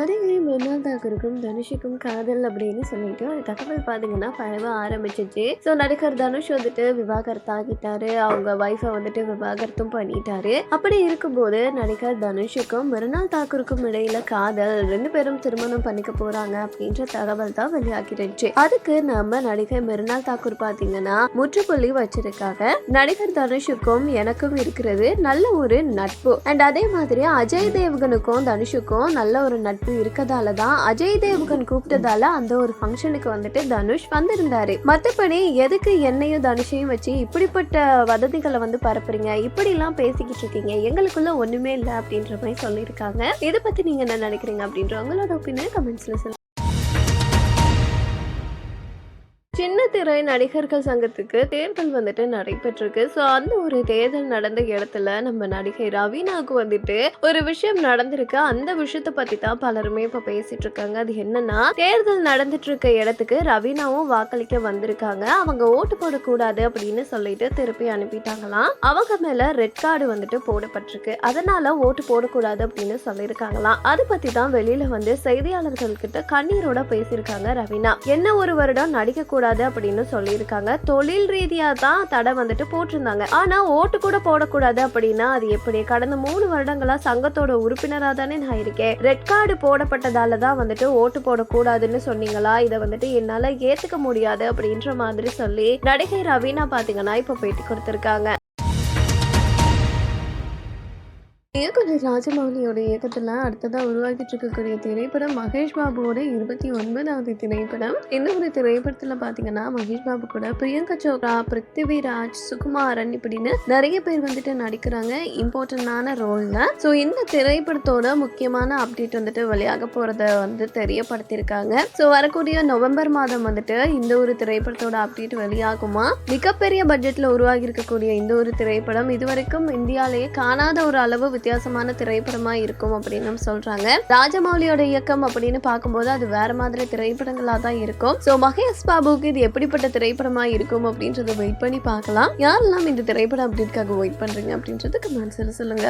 நடிகை மிருனால் தாக்கூருக்கும் தனுஷுக்கும் காதல் அப்படின்னு சொல்லிட்டு ஒரு தகவல் பார்த்தீங்கன்னா பழக ஆரம்பிச்சிச்சு. ஸோ நடிகர் தனுஷ் வந்துட்டு விவாகரத்து ஆகிட்டாரு அவங்க ஒய்ஃபை வந்துட்டு விவாகரத்தும் பண்ணிட்டாரு. அப்படி இருக்கும்போது நடிகர் தனுஷுக்கும் மிர்னால் தாக்கூருக்கும் இடையில காதல் ரெண்டு பேரும் திருமணம் பண்ணிக்க போறாங்க அப்படின்ற தகவல் தான் வெளியாகிருச்சு. அதுக்கு நம்ம நடிகர் மிர்னால் தாக்கூர் பார்த்தீங்கன்னா முற்றுப்புள்ளி வச்சிருக்காங்க. நடிகர் தனுஷுக்கும் எனக்கும் இருக்கிறது நல்ல ஒரு நட்பு. அண்ட் அதே மாதிரி அஜய் தேவ்கனுக்கும் தனுஷுக்கும் நல்ல ஒரு நட்பு இருக்கதால தான் அஜய் தேவ்கன் கூப்பிட்டதால அந்த ஒரு ஃபங்க்ஷனுக்கு வந்துட்டு தனுஷ் வந்திருந்தாரு. மற்றபடி எதுக்கு என்னையும் தனுஷையும் வச்சு இப்படிப்பட்ட வதந்திகளை வந்து பரப்புறீங்க? இப்படிலாம் பேசிக்கிட்டு இருக்கீங்க. எங்களுக்குள்ள ஒண்ணுமே இல்லை அப்படின்ற மாதிரி சொல்லியிருக்காங்க. இதை பத்தி நீங்க என்ன நினைக்கிறீங்க அப்படின்ற உங்களோட ஒப்பீனியன் கமெண்ட்ஸ்ல சின்ன திரை நடிகர்கள் சங்கத்துக்கு தேர்தல் வந்துட்டு நடைபெற்றிருக்கு. ஸோ அந்த ஒரு தேர்தல் நடந்த இடத்துல நம்ம நடிகை ரவீனாவுக்கு வந்துட்டு ஒரு விஷயம் நடந்திருக்கு. அந்த விஷயத்தை பத்தி தான் பலருமே இப்போ பேசிட்டு இருக்காங்க அது என்னன்னா தேர்தல் நடந்துட்டு இருக்க இடத்துக்கு ரவீனாவும் வாக்களிக்க வந்திருக்காங்க. அவங்க ஓட்டு போடக்கூடாது அப்படின்னு சொல்லிட்டு திருப்பி அனுப்பிட்டாங்களாம். அவங்க மேல ரெட் கார்டு வந்துட்டு போடப்பட்டிருக்கு. அதனால ஓட்டு போடக்கூடாது அப்படின்னு சொல்லியிருக்காங்களாம். அதை பத்தி தான் வெளியில வந்து செய்தியாளர்கள் கிட்ட கண்ணீரோட பேசியிருக்காங்க ரவீனா. என்ன ஒரு வருடம் நடிக்க கூடாது அப்படின்னு சொல்லியிருக்காங்க. தொழில் ரீதியாக தான் தடை வந்துட்டு போட்டிருந்தாங்க. ஆனால் ஓட்டு கூட போடக்கூடாது அப்படின்னா அது எப்படி? கடந்த மூணு வருடங்களா சங்கத்தோட உறுப்பினராக தானே நான் இருக்கேன். ரெட் கார்டு போடப்பட்டதால தான் வந்துட்டு ஓட்டு போடக்கூடாதுன்னு சொன்னீங்களா? இதை வந்துட்டு என்னால் ஏற்றுக்க முடியாது அப்படின்ற மாதிரி சொல்லி நடிகை ரவீனா பார்த்தீங்கன்னா இப்போ பேட்டி கொடுத்துருக்காங்க. இயக்குனர் ராஜமௌலியோட இயக்கத்துல அடுத்ததா உருவாக்கிட்டு இருக்கக்கூடிய திரைப்படம் மகேஷ் பாபுவோட இருபத்தி ஒன்பதாவது திரைப்படம். இந்த ஒரு திரைப்படத்துல பாத்தீங்கன்னா மகேஷ் பாபு கூட பிரியங்கா சோப்ரா பிருத்திவிராஜ் சுகுமாரன் இப்படின்னு நிறைய பேர் வந்துட்டு நடிக்கிறாங்க. இம்பார்ட்டன்டான ரோல்ல ஸோ இந்த திரைப்படத்தோட முக்கியமான அப்டேட் வந்துட்டு வெளியாக போறத வந்து தெரியப்படுத்தியிருக்காங்க. ஸோ வரக்கூடிய நவம்பர் மாதம் வந்துட்டு இந்த ஒரு திரைப்படத்தோட அப்டேட் வெளியாகுமா? மிகப்பெரிய பட்ஜெட்ல உருவாகி இருக்கக்கூடிய இந்த ஒரு திரைப்படம் இதுவரைக்கும் இந்தியாலேயே காணாத ஒரு அளவு வித்தியாசமான திரைப்படமா இருக்கும் அப்படின்னு சொல்றாங்க. ராஜமௌலியோட இயக்கம் அப்படின்னு பார்க்கும்போது அது வேற மாதிரி திரைப்படங்களா தான் இருக்கும். ஸோ மகேஷ் பாபுக்கு இது எப்படிப்பட்ட திரைப்படமா இருக்கும் அப்படின்றத வெயிட் பண்ணி பார்க்கலாம். யாரெல்லாம் இந்த திரைப்படம் அப்படின்னுக்காக வெயிட் பண்றீங்க அப்படின்றது கமெண்ட்ஸ்ல சொல்லுங்க.